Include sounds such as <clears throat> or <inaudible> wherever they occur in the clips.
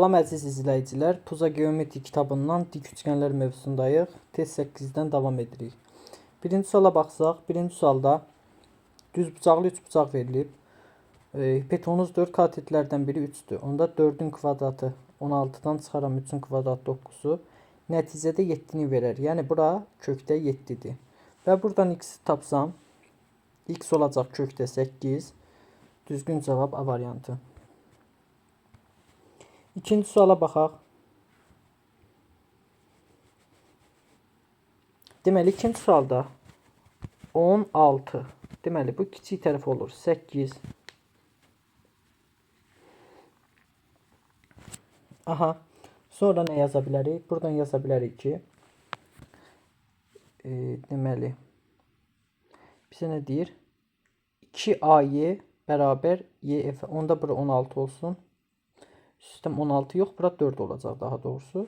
Salam əziz izləyicilər, Puza Geometri kitabından dik üçgənlər mövzusundayıq. Test 8-dən davam edirik. Birinci suala baxsaq, birinci sualda düz bucaqlı üç bucaq verilib. E, hipotenuz 4 katetlərdən biri 3-dür. Onda 4-ün kvadratı 16-dan çıxaram 3-ün kvadrat 9-u. Nəticədə 7-ni verər. Yəni bura kökdə 7-dir. Və buradan x tapsam, x olacaq kökdə 8. Düzgün cavab A variantı. İkinci suala baxaq. Deməli, ikinci sualda 16. Deməli, bu kiçik tərəf olur. 8. Aha. Sonra nə yaza bilərik? Buradan yaza bilərik ki, e, deməli, bizə nə deyir? 2AY bərabər YF. Onda bura 16 olsun. Sistem 16 yox, bura 4 olacaq daha doğrusu.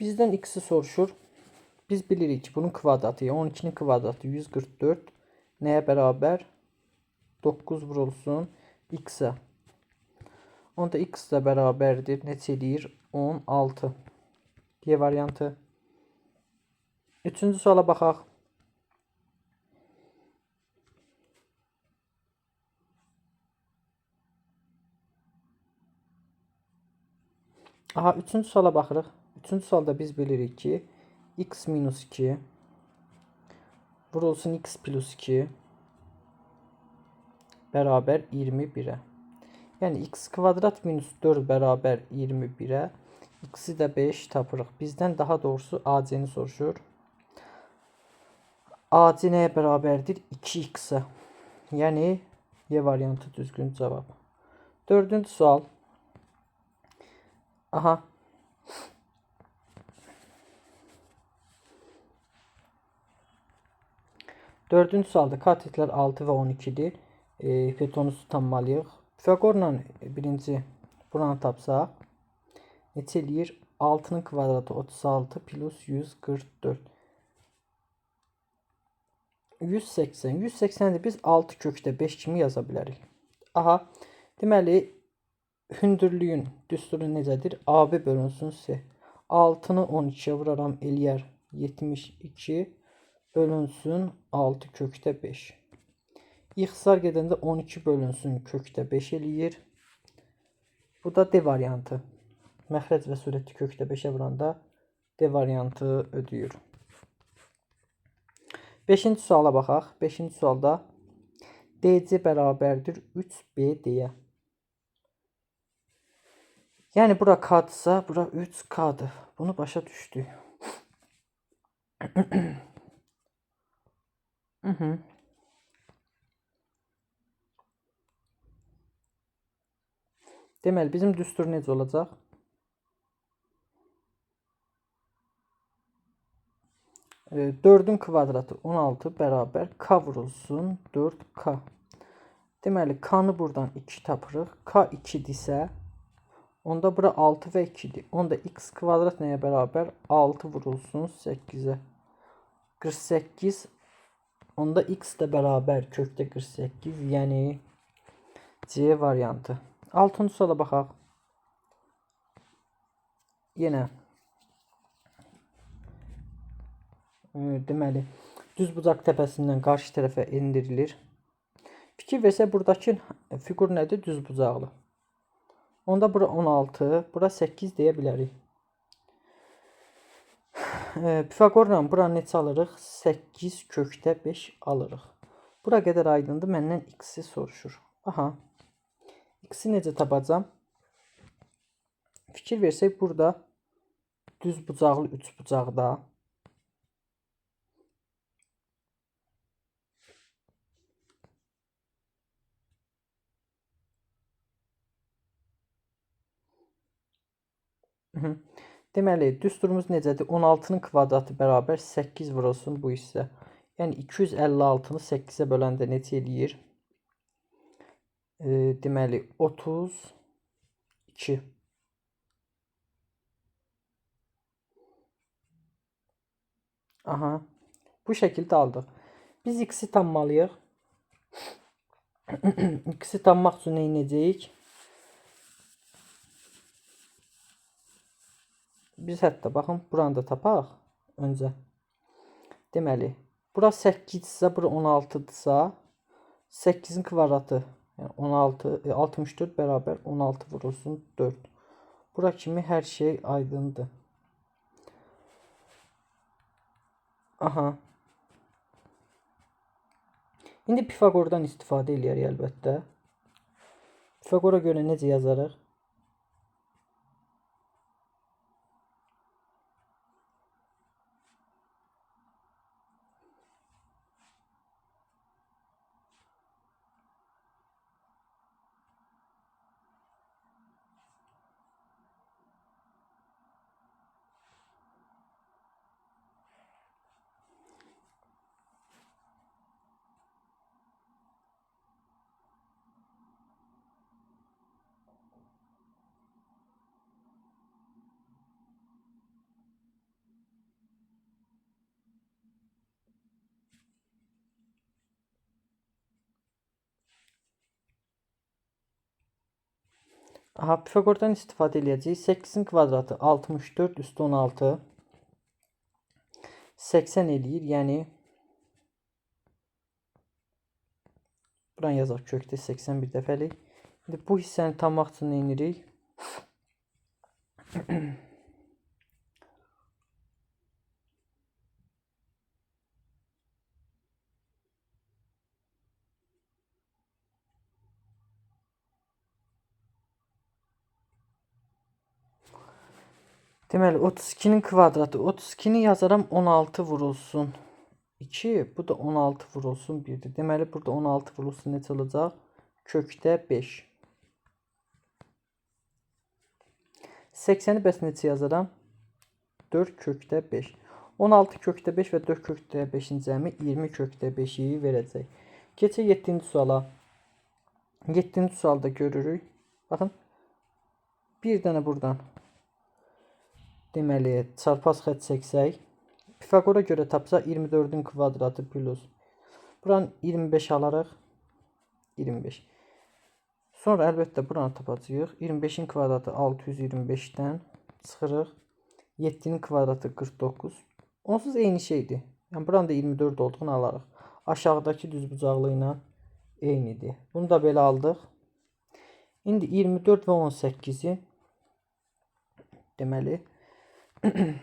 Bizdən x-i soruşur. Biz bilirik ki, bunun kvadratı, 12-nin kvadratı 144 nəyə bərabər? 9 vurulsun x-ə. Onda x də bərabərdir. Neçə eləyir? 16. Y variantı. Üçüncü suala baxaq. Aha, üçüncü suala baxırıq. Üçüncü sualda biz bilirik ki, x minus 2 vurulsun x plus 2 bərabər 21-ə. Yəni x kvadrat minus 4 bərabər 21-ə. X-i də 5 tapırıq. Bizdən daha doğrusu AC-ni soruşur. AC nəyə bərabərdir? 2x-ə. Yəni Y variantı düzgün cavab. Dördüncü sual. Aha. Dördüncü sualda katetlər 6 və 12-dir. E, hipotenuzu tanımalıyıq. Pifaqorla birinci buranı tapsaq neçə eləyir? 6-nın kvadratı 36 plus 144. 180. 180-i biz 6 kökdə 5 kimi yaza bilərik. Aha. Deməli hündürlüyün düsturu necədir? AB bölünsün C. 6-nı 12-yə vuraram eləyər 72 bölünsün 6 kökdə 5. İxtisar gedəndə 12 bölünsün kökdə 5 eləyir. Bu da D variantı. Məxrəc və sürətli kökdə 5-ə vuranda D variantı ödəyir. 5-ci suala baxaq. 5-ci sualda DC bərabərdir 3B Yəni bura K-dırsa, bura 3K-dır. Bunu başa düşdük. Mhm. Deməli, bizim düstur necə olacaq? E, 4-ün kvadratı 16 bərabər K vurulsun 4K. Deməli, K-nı buradan 2 tapırıq. K 2-dirsə, onda bura 6 və 2-dir. Onda x kvadrat nəyə bərabər? 6 vurulsun 8-ə. 48 Onda x də bərabər kökdə 48, yəni C variantı. 6-cı suala baxaq. Yenə e, deməli düz bucaq təpəsindən qarşı tərəfə endirilir. Fikir versə buradakı fiqur nədir? Düz bucaqlı. Onda bura 16, bura 8 deyə bilərik. <sighs> E, Pifaqorla bura neçə alırıq? 8 kökdə 5 alırıq. Bura qədər aydındır. Məndən x-i soruşur. Aha. X-i necə tapacam? Fikir versək burada düz bucaqlı üç bucaqda Deməli, düsturumuz necədir? 16-nın kvadratı bərabər 8 vurulsun bu hissə. Yəni 256-nı 8-ə böləndə neçə eləyir? E, deməli 32. Aha. Bu şəkildə aldıq. Biz x-i tanımalıyıq. <coughs> x-i tanımaq üçün nə? Biz hətta baxın buranı da tapaq öncə. Deməli, bura 8-dirsə, bura 16-dırsa, 8-in kvadratı, yəni 16, e, 64 bərabər 16 vurulsun 4. Bura kimi hər şey aydındır. Aha. İndi Pifaqordan istifadə eləyərik əlbəttə. Pifaqora görə necə yazarıq? Aha, Pifaqordan istifadə eləyəcəyik. 8-in kvadratı 64 üstü 16 80 eləyir. Yəni buran yazaq kökdə 80 bir dəfəlik. İndi bu hissəni tapmaq üçün nə? Deməli 32-nin kvadratı 32-ni yazaram 16 vurulsun 2, bu da 16 vurulsun 1-dir. Deməli burada 16 vurulsun neçə olacaq? Kökdə 5. 80-i bəs neçə yazaram? 4 kökdə 5. 16 kökdə 5 və 4 kökdə 5-in cəmi 20 kökdə 5-i verəcək. Keçək 7-ci suala. 7-ci sualda görürük. Baxın. Bir dənə buradan Deməli, çarpaz xətt çəksək, Pifaqora görə tapsaq 24-ün kvadratı plus. Buranı 25 alarıq. 25. Sonra əlbəttə buranı tapacağıq. 25-in kvadratı 625-dən çıxırıq. 7-nin kvadratı 49. Onsuz eyni şeydir. Yəni buranın da 24 olduğunu alarıq. Aşağıdakı düzbucaqlı ilə eynidir. Bunu da belə aldıq. İndi 24 və 18-i deməli <clears throat>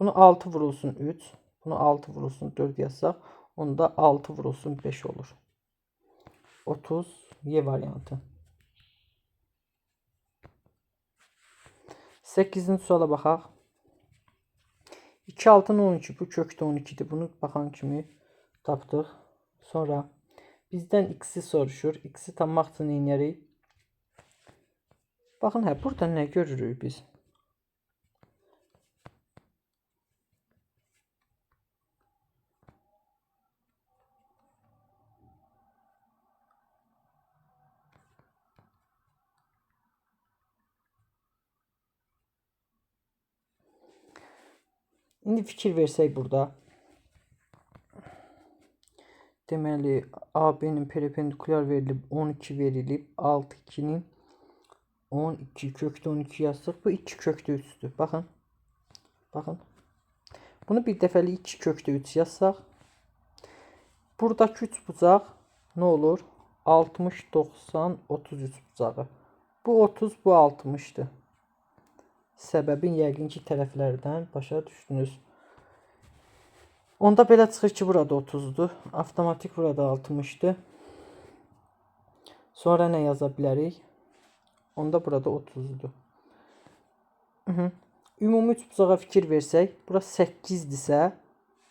Bunu 6 vurulsun 3. Bunu 6 vurulsun 4 yazsaq. Onda 6 vurulsun 5 olur. 30 Y variantı. 8-ci suala baxaq. 2 6 12 bu kökdə 12-dir. Bunu baxan kimi tapdıq. Sonra bizdən x-i soruşur. X-i tapmaq üçün nə Bakın hə, burada nə görürük biz? İndi fikir versək burada. Deməli, AB-nin perpendikulyar verilib 12 verilib 6 2-nin 12 kökte 12 yazsaq bu 2 kökte 3'dür. Baxın. Baxın. Bunu bir dəfəlik 2 kökte 3 yazsaq buradakı 3 bucaq nə olur? 60 90 33 bucağı. Bu 30, bu 60-dır. Səbəbin yəqin ki, tərəflərdən başa düşdünüz. Onda belə çıxır ki, burada 30-dur. Avtomatik burada 60-dır. Sonra nə yaza bilərik? Onda burada 30'du. Ümumi üç bucağa fikir versək, bura 8-dirsə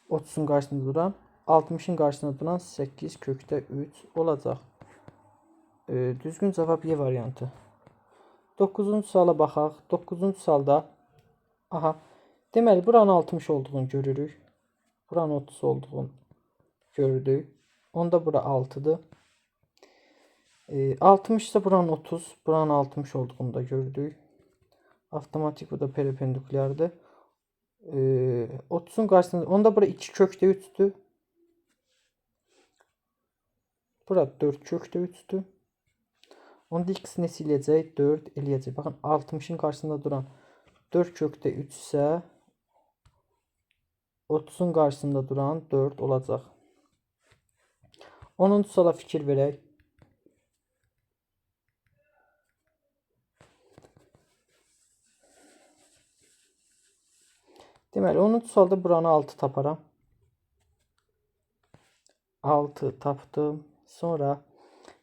30-un qarşısında duran, 60-ın qarşısında duran 8 kökdə 3 olacaq. E, düzgün cavab Y variantı. 9-cu suala baxaq. 9-cu sualda aha deməli buranın 60 olduğunu görürük. Buranın 30 olduğunu gördük. Onda bura 6-dır. E, 60 ise buranın 30, buranın 60 olduğunu da gördük. Avtomatik bu da perpendikülerdi. E, 30'un karşısında, onda bura 2 kökte 3'tü. Burada 4 kökte 3'tü. Onda neçə eləyəcək? 4 eləyəcək. Baxın 60-ın qarşısında duran 4 kökdə 3 isə 30-un qarşısında duran 4 olacaq. 10-cu suala fikir verək. Deməli 10-cu sualda buranı 6 taparam. 6 tapdım. Sonra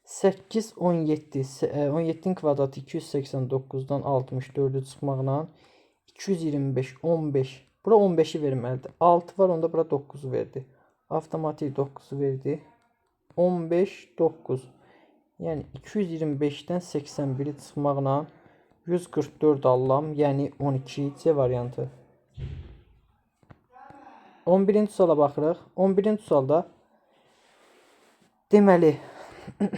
8 17 se- e, 17'nin kvadratı 289'dan 64'ü çıxmaqla 225 15 bura 15'i verməlidir. 6 var onda bura 9'u verdi. Avtomatik 9'u verdi. 15 9. Yəni 225-dən 81-i çıxmaqla 144 allam, yəni 12 C variantı. 11-ci suala baxırıq. 11-ci sualda deməli <clears throat>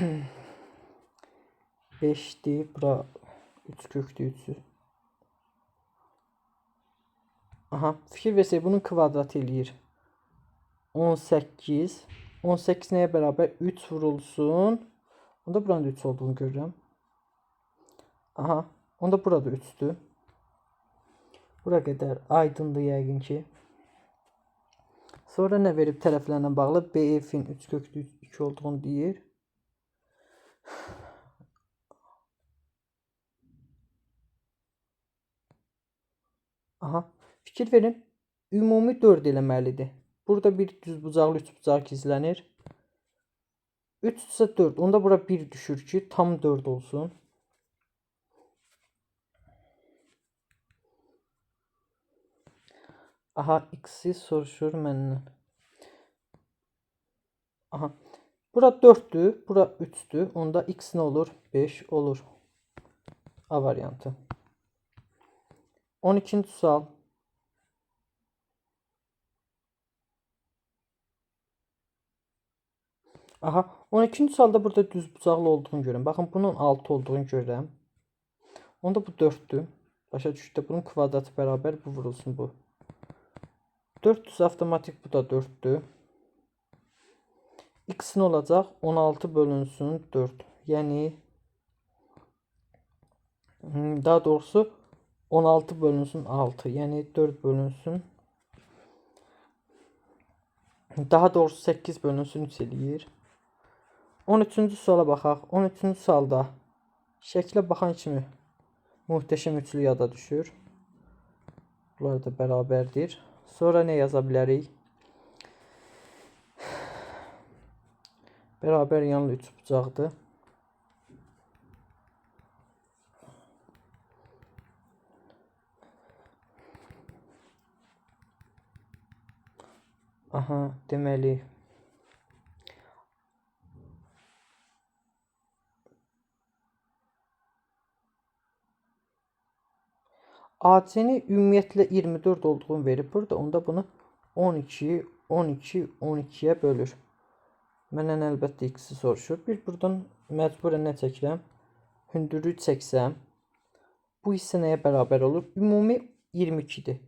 5-dir, bura 3 kökdür 3-ü. Aha, fikir versək bunun kvadratı eləyir 18. 18 nəyə bərabər? 3 vurulsun. Onda buranın da 3 olduğunu görürəm. Aha, onda burada 3'dür. Bura qədər aydındır yəqin ki. Sonra nə verib tərəflərlə bağlı BF-in 3 köklü 2 olduğunu deyir. Aha, fikir verin. Ümumi 4 eləməlidir. Burada bir düz bucaqlı 3 bucaq gizlənir. 3 ise 4. Onda bura 1 düşür ki tam 4 olsun. Aha x'i soruşur məndən. Aha. Bura 4'dür, bura 3'dür. Onda x nə olur? 5 olur. A variantı. 12-ci sual. Aha, 12-ci sualda burada düz bucaqlı olduğunu görürəm. Baxın, bunun 6 olduğunu görürəm. Onda bu 4-dür. Başa düşdü. Bunun kvadratı bərabər bu vurulsun bu. 400 avtomatik bu da 4'dür. X nə olacaq? 16 bölünsün 4. Yəni daha doğrusu 16 bölünsün 6. Yəni 4 bölünsün daha doğrusu 8 bölünsün 3 eləyir. 13-cü suala baxaq. 13-cü sualda şəklə baxan kimi muhteşem üçlü yada düşür. Bunlar da bərabərdir. Sonra nə yaza bilərik? <sighs> Bərabər yanlı üç bucaqdır. Aha, deməli AC-ni ümumiyyətlə 24 olduğunu verib burada. Onda bunu 12, 12, 12-yə bölür. Məndən əlbəttə x-i soruşur. Bir buradan məcburən nə çəkirəm? Hündürlüyü çəksəm. Bu hissə nəyə bərabər olur? Ümumi 22-dir.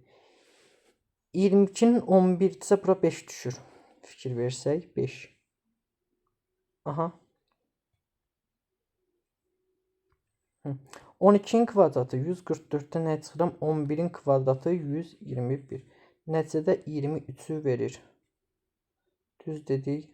22-nin 11-dirsə bura 5 düşür. Fikir versək 5. Aha. 12'nin kvadratı 144'ten nə çıxıram? 11'in kvadratı 121. Nəticədə 23'ü verir. Düz dedik.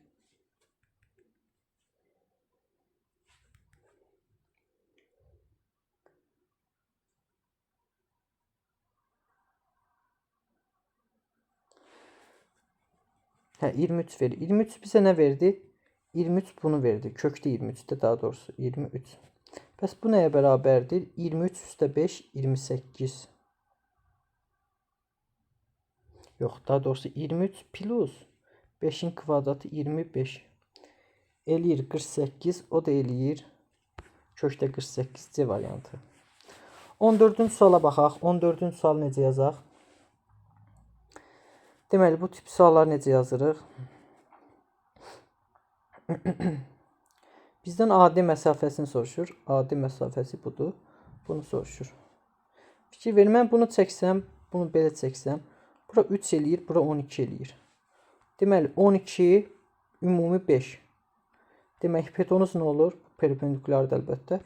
Hə 23 verir. 23 bizə nə verdi? 23 bunu verdi. Kökdə 23-də daha doğrusu 23. Bəs bu nəyə bərabərdir? 23 üstə 5 28. Yox, daha doğrusu 23 plus 5-in kvadratı 25. Eləyir 48, o da eləyir kökdə 48 C variantı. 14-cü suala baxaq. 14-cü sual necə yazaq? Deməli bu tip suallar necə yazırıq? <clears throat> Bizdən adi məsafəsini soruşur. Adi məsafəsi budur. Bunu soruşur. Fikir verin, mən bunu çəksəm, bunu belə çəksəm, bura 3 eləyir, bura 12 eləyir. Deməli 12 ümumi 5. Demək hipotenuz nə olur? Perpendikulardır əlbəttə.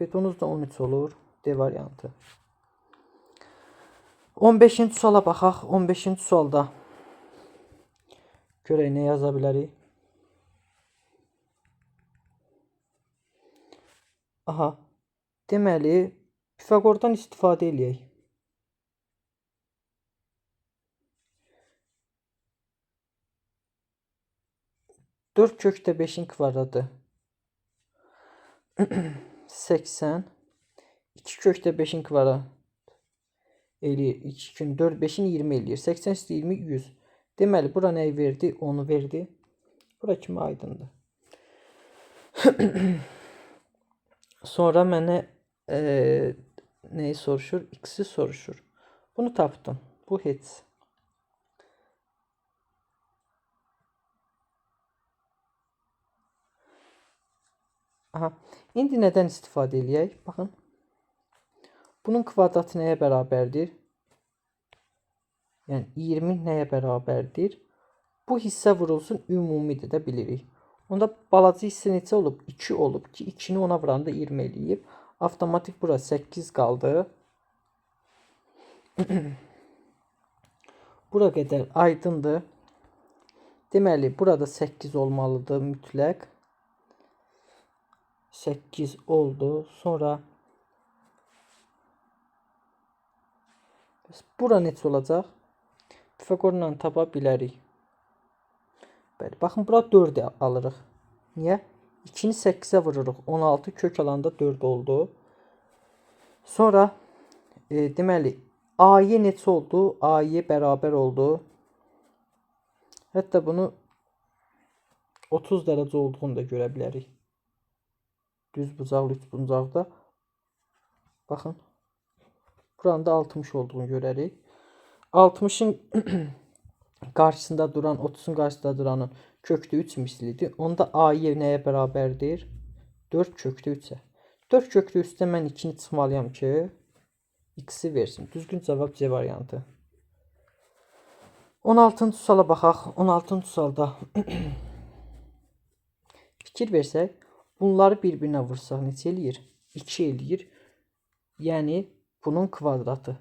Betonuz da 13 olur. D variantı. 15-ci suala baxaq. 15-ci sualda görək nə yaza. Aha. Deməli, Pifaqordan istifadə eləyək. Dörd kökdə 5-in kvadradı 80 2 kökdə 5-in kvadradı eləyir. 2 gün 4 5-in 20 eləyir. 80 üstə 20 100. Deməli bura nəyi verdi? 10-u verdi. Bura kimi aydındır. <clears throat> Sonra mənə eee nəyi soruşur? X-i soruşur. Bunu tapdım. Bu heç. Aha. İndi nədən istifadə eləyək? Baxın. Bunun kvadratı nəyə bərabərdir? Yəni 20 nəyə bərabərdir? Bu hissə vurulsun ümumidir də bilirik. Onda balaca hissə neçə olub? 2 olub ki, 2-ni ona vuranda 20 eləyib. Avtomatik bura 8 qaldı. <clears throat> Bura qədər aydındır. Deməli, burada 8 olmalıdır mütləq. 8 oldu. Sonra Bəs bura neçə olacaq? Pifaqorla tapa bilərik. Bəli, baxın bura 4 alırıq. Niyə? 2-ni 8-ə vururuq. 16 kök alanda 4 oldu. Sonra e, deməli A-yə neçə oldu? A-yə bərabər oldu. Hətta bunu 30 dərəcə olduğunu da görə bilərik. Düz bucaqlı üç bucaqda. Baxın. Buranın da 60 olduğunu görərik. 60-ın <clears throat> qarşısında duran, 30-un qarşısında duranın kökdə 3 mislidir. Onda A nəyə bərabərdir? 4 kökdə 3-ə. 4 kökdə 3-də mən 2-ni çıxmalıyam ki, x-i versin. Düzgün cavab C variantı. 16-cı suala baxaq. 16-cı sualda <clears throat> fikir versək, bunları bir-birinə vursaq neçə eləyir? 2 eləyir. Yəni bunun kvadratı.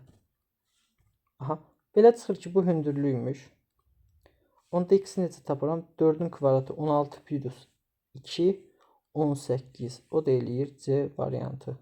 Aha, belə çıxır ki, bu hündürlüyümüş. Onda x necə tapıram? 4-ün kvadratı 16 plus 2 18. O da eləyir C variantı.